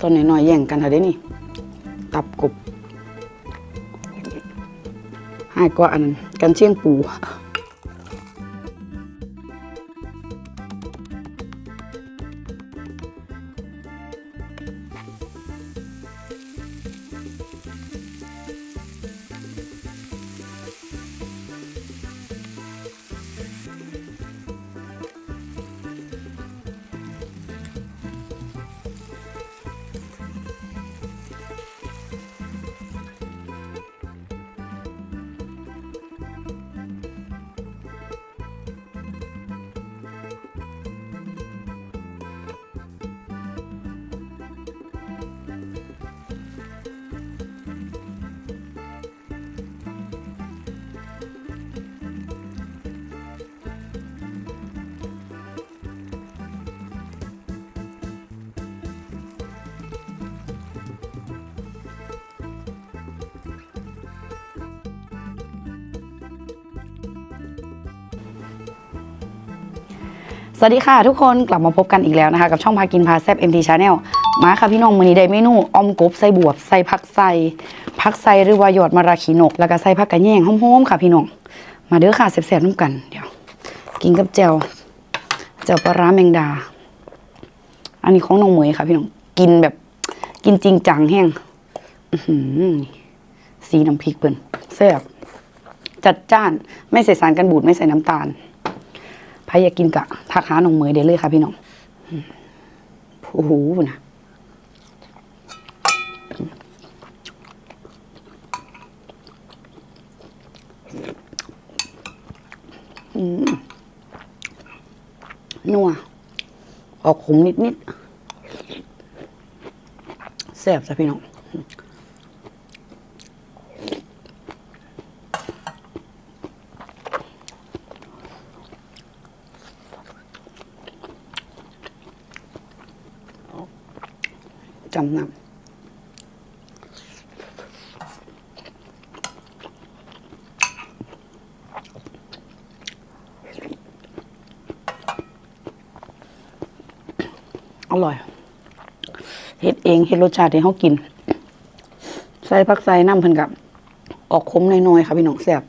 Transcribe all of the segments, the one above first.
ตอนน้อยๆแย่งกันเถอะเด้นี่ ตับกบหายกว่าอันนั้นกันเชียงปู สวัสดีค่ะทุกคนกลับมาพบกันอีกแล้วนะคะ กับช่องพากินพาแซบ MT Channel มาค่ะพี่น้องมือนี้ได้เมนูอมกบใส่บวบใส่ผักใส่ผักใส่หรือว่าหยอดมะระขีนก แล้วก็ใส่ผักกระแยงหอมๆค่ะพี่น้องมาเด้อค่ะแซ่บๆน้ำกันเดี๋ยวกินกับแจ่วแจ่วปลาร้าแมงดา อันนี้ของน้องเหมยค่ะ พี่น้องกินแบบกินจริงจังแห้งสีน้ำพริกเปิ้นแซ่บจัดจ้านไม่ใส่สารกันบูดไม่ใส่น้ำตาล รอยากกินกะทักหาหนองเหมยได้เลยค่ะพี่น้องโอ้โหนะนัวออกขมนิดนิดๆแซ่บจ้ะพี่น้อง จำนำอร่อยเฮ็ดเองเฮ็ดรสชาติที่เขากิน ใส่ผักใส่น้ำเพิ่นกับ ออกขมน้อยๆค่ะพี่น้องแซ่บ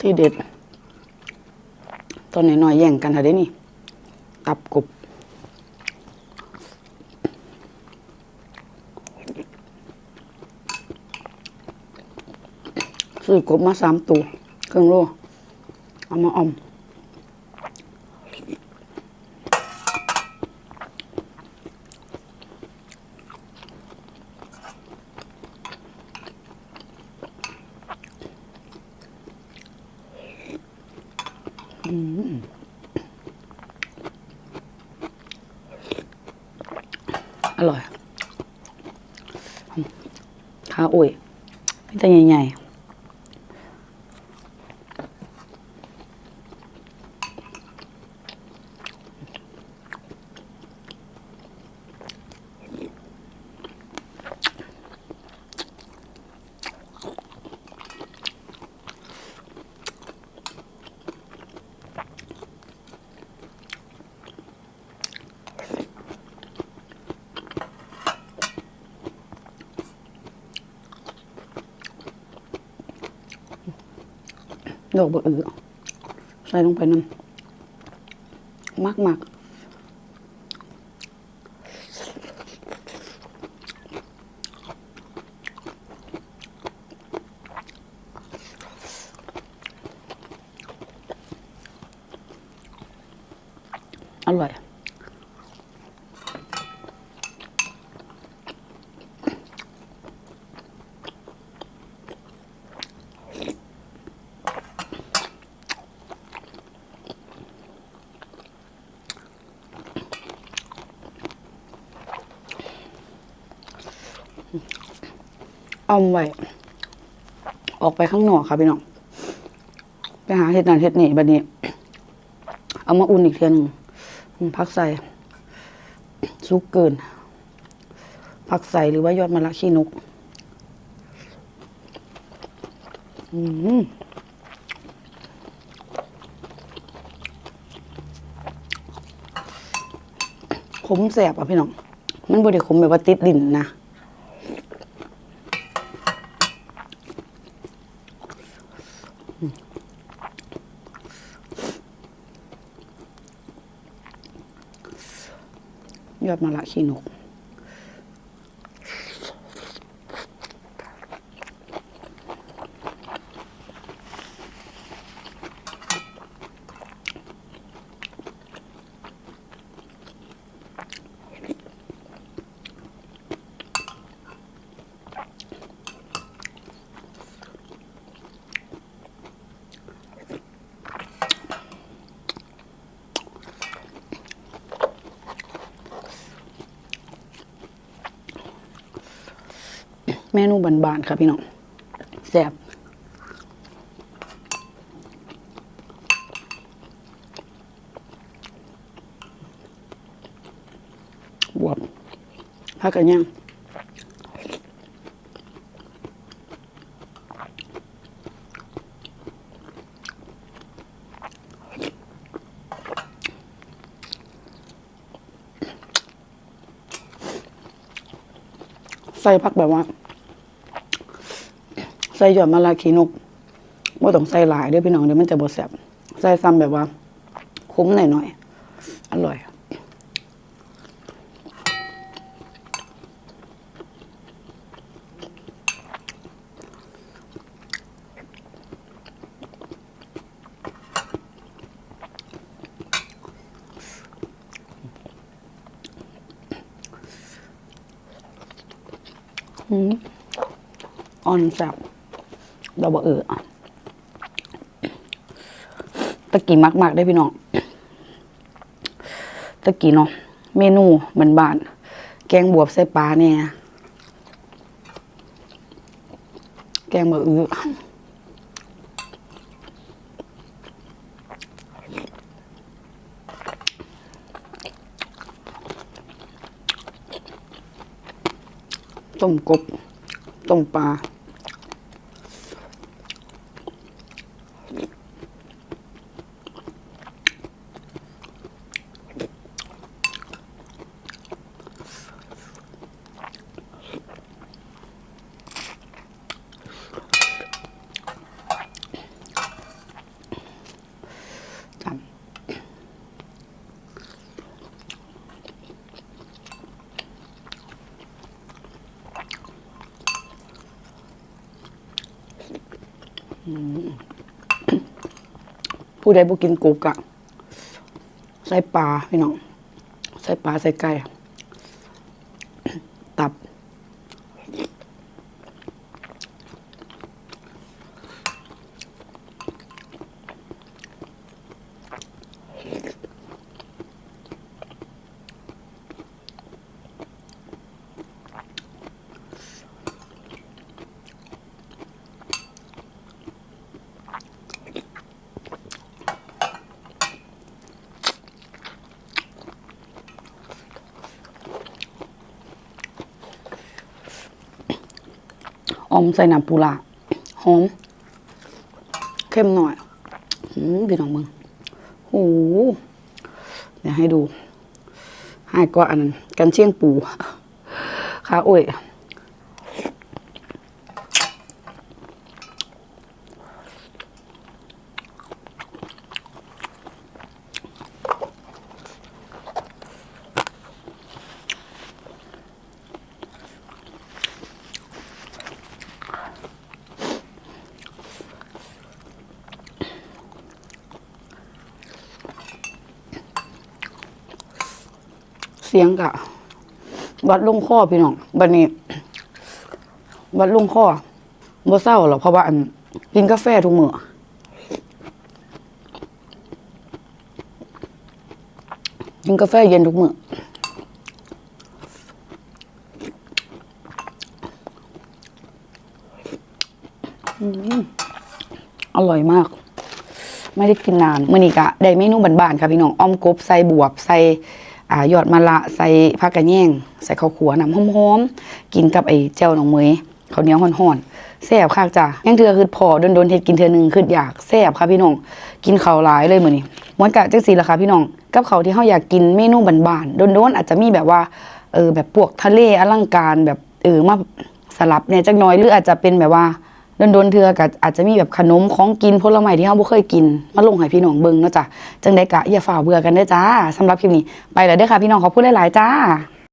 ที่เด็ด ตอนน้อยๆแย่งกันเถอะเด้นี่ ตับกบซื้อกบมาสามตัว เครื่องโลเอามาออม อร่อย ขาอุ่ยมันจะใหญ่ๆ ดอกบะอือใส่ลงไปนั่นมากมากอร่อย เอาไว้ ออกไปข้างนอกค่ะพี่น้อง ไปหาเห็ดนานเห็ดนี่บัดนี้ เอามาอุ่นอีกเทียนึงพักใส่ซุกเกินพักใส่หรือว่ายอดมะระขี้นก อืมขมแสบอะพี่น้อง มันบริขมแบบว่าติดดินนะ ยอดมะละขี้นก เมนูบานๆค่ะพี่น้องแซ่บบวบพักกันยังใส่พักแบบว่า ใส่หยอดมะลาขีนกว่าต้องใส่หลายเด้วยพี่น้องเดี๋ยวมันจะบดแสบใส่ซ้ำแบบว่า คุ้มหน่อยๆอร่อยอืมอ่อนแซ่บ เราบอกเออตะกี้มักๆได้พี่น้องตะกี้เนาะเมนูเหมือนบ้าน แกงบวบใส่ปลาเนี่ยแกงบะอือต้มกบต้มปลา จำ ผู้ใดบ่กินกุกอะใส่ปลาพี่น้อง ใส่ปลาใส่ไก่ตับ ออมใส่น้ำปูลาหอม เข้มหน่อยอืมพี่น้องมึงโอ้โหเดี๋ยวให้ดูให้ก็อันนั้นกันเชียงปูขาโอ้ย สียงกะวัดลุงข้อพี่น้องบันนี้วัดลุงข้อบ่เศร้าหรอกเพราะว่าอันกินกาแฟทุกมื้อกินกาแฟเย็นทุกมื้อออร่อยมาก ไม่ได้กินนานมื่อนี้กะได้เมนูบานๆค่ะพี่น้องอ้อมกบใส่บวบใส่ อยอดมะละใส่ผักกระแยงใส่ข้าวขัวน้ำหอมๆกินกับไอ้เจ้าหนองเมยข้าวเหนียวห่อนๆแซ่บคักจ้ะยังเทือคือพอโดนๆเฮ็ดกินเทือหนึงคืออยากแซ่บค่ะพี่น้องกินข้าวหลายเลยมื้อนี้มวนกะจังซี่ล่ะค่ะพี่น้องกับข้าวที่เฮาอยากกินเมนูบ้านๆโดนๆอาจจะมีแบบว่าเออแบบพวกทะเลอลังการแบบเออมาสลับเนี่ยจักน้อยหรืออาจจะเป็นแบบว่า โดนๆเทือก็อาจจะมีแบบขนมของกินผลไม้ที่เราบ่เคยกิน มาลงให้พี่น้องเบิ่งเนาะจ้ะจังได้กะอย่าฝ่าเบื่อกันเด้อจ้าสำหรับคลิปนี้ไปแล้วเด้อค่ะพี่น้องขอบคุณหลายๆจ้า